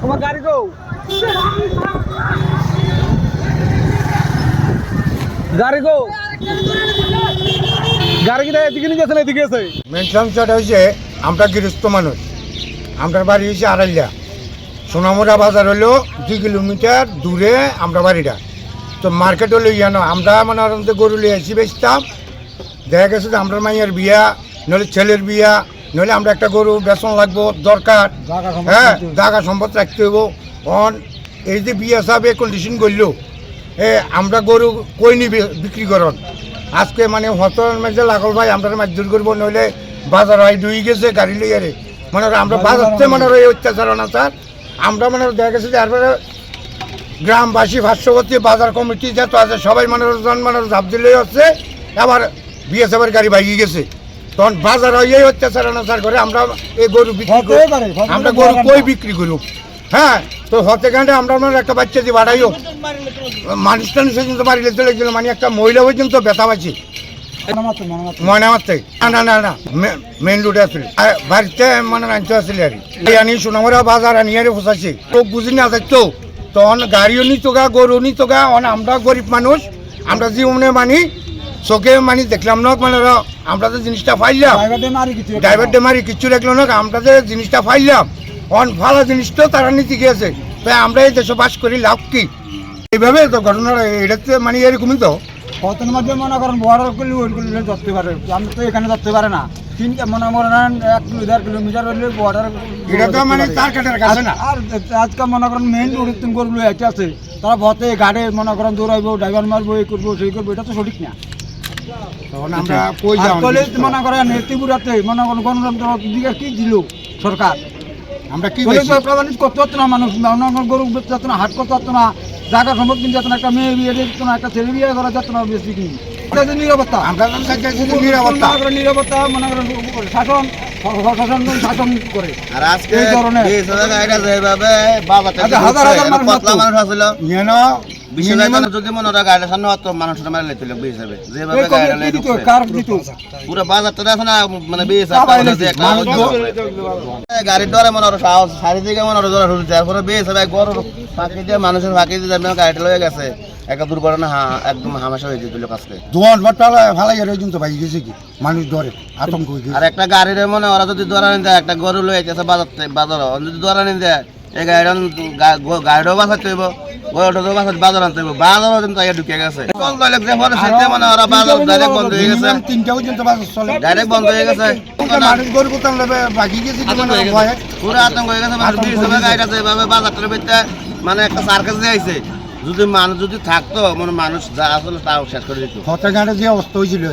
তোমার এদিকে নিয়ে এদিকে মেন সমস্যাটা হয়েছে আমরা গৃহস্থ মানুষ। আমরা বাড়ি হয়েছে আড়াইলা। সোনামুড়া বাজার হলো দুই কিলোমিটার দূরে আমরা বাড়িটা। তো মার্কেট হলো ইয়ানো আমরা মানে আরামতে গরু লিয়ে আসি বেচতাম। দেখা গেছে যে আমরা মাইয়ের বিয়া, নইলে ছেলের বিয়া নইলে আমরা একটা গরু বেতন লাগবো দরকার। হ্যাঁ জায়গা সম্পদ রাখতে হইব। অন এই যে বিয়া সাহেব কন্ডিশন করল এ আমরা গরু কই নি বিক্রি করন? আজকে মানে হতর মাঝে লাগল ভাই আমরা মাছ করব নইলে বাজার হয় ডুই গেছে গাড়ি লইয়া রে। মনে আমরা বাজারতে মনে এই অত্যাচার না স্যার। আমরা মনে দেখা গেছে যে তারপরে গ্রামবাসী ভাষ্যবর্তী বাজার কমিটি যত আছে সবাই মনে জন মনে ঝাপ দিলেই হচ্ছে আবার বিএসএফের গাড়ি বাইকে গেছে। তখন বাজার এই অত্যাচার অনাচার করে আমরা এই গরু বিক্রি করি। আমরা গরু কই বিক্রি করুক হ্যাঁ তো হতে গান্ডে আমরা মনে একটা বাচ্চা দিয়ে বাড়াইও। মানুষ টানুষ কিন্তু মারিলে চলে গেছিল মানে একটা মহিলা পর্যন্ত ব্যথা পাচ্ছি। ময়না মারতে না না না না মেন রোডে আসলে বাড়িতে মানে আনতে আসলে আর। আনি সোনামরা বাজার আনি আরে ফসাইছে তো বুঝি না থাকতো তখন গাড়িও নিত গা গরু নিত গা অন আমরা গরিব মানুষ আমরা জীবনে মানি চোখে মানি দেখলাম না মানে আমরা তো জিনিসটা পাইলাম ড্রাইভারটা মারি কিচ্ছু দেখল না আমরা যে জিনিসটা পাইলাম অন ফালা জিনিসটা তারা নিতে গিয়েছে। তাই আমরা এই দেশে বাস করি লাভ কি? এইভাবে তো ঘটনাটা এটাতে মানে এরকমই তো। মধ্যে মনে করেন বর্ডার করলে ওই করলে ধরতে পারে। আমি তো এখানে ধরতে পারে না। মনে এক কিলোমিটার হলে বর্ডার এটা তো মানে তার কাটার কাছে না। আর আজকে মনে করেন মেইন রোড তুমি গরুগুলো এসে আছে। তারা ভতে গাড়ি মনে করেন দৌড়াইবো ড্রাইভার মারবো এই করব সেই করব এটা তো সঠিক না। তখন আমরা কই কলেজ মনে করেন ত্রিপুরাতে মনে করেন গণতন্ত্র দিকে কি দিল সরকার? আমরা কি প্রমাণিত করতে পারতো না মানুষ গরু বেচতে পারতো না হাট করতে পারতো না জায়গা সম্পদ কিনতে পারতো না একটা মেয়ে বিয়ে দিত না একটা ছেলে বিয়ে করা যেত না বেশি কিনি নিরাপত্তা। নিরাপত্তা। মনে করেন নিরাপত্তা মনে করেন শাসন শাসন শাসন করে। আর আজকে এই ধরনের। হাজার গাড়িটা যেভাবে বাজারটা আচ্ছা, হাজার হাজার মানুষ পাতলা যদি মনে হয় সামনে মানুষটা মারা লেছিল হিসাবে যেভাবে পুরো বাজারটা দেখো না মানে গাড়ির ডরে মনে হয় সাহস সারি দিকে মনে হয় ডরে ঢুকছে তারপরে ফাঁকি দিয়ে মানুষের ফাঁকি দিয়ে যাবে গাড়িটা লয়ে গেছে একটা দুর্ঘটনা হা- একদম হামেশা হয়ে যেত কাছে। দোয়ান ভাটালা ফালাই আর কিন্তু ভাই গেছে কি? মানুষ ডরে আতঙ্ক আর একটা গাড়ির মনে হয় ওরা যদি দোয়ারা নিতে একটা গরু লয়ে গেছে বাজার বাজার যদি দোয়ারা নিতে এই গাড়িটা গা- বাঁচাতে হইব গরুটাও বাঁচাতে বাজার আনতে হইব বাজারও কিন্তু আগে ঢুকে গেছে। মানে ওরা বাজার ডাইরেক্ট বন্ধ হয়ে গেছে। তিনটা পর্যন্ত বাজার চলে ডাইরেক্ট বন্ধ হয়ে গেছে। মানুষ গরু কোথাও বাকি গেছে মানে পুরো আতঙ্ক হয়ে গেছে। মানুষ বিশ গাড়িটা যেভাবে বাজারটার ভিতরে মানে একটা সার্কাস দিয়ে আইছে যদি মানুষ যদি থাকতো মানে মানুষ যা আসলে তাও শেষ করে দিত। হতে গাঁটে যে অবস্থা হয়েছিল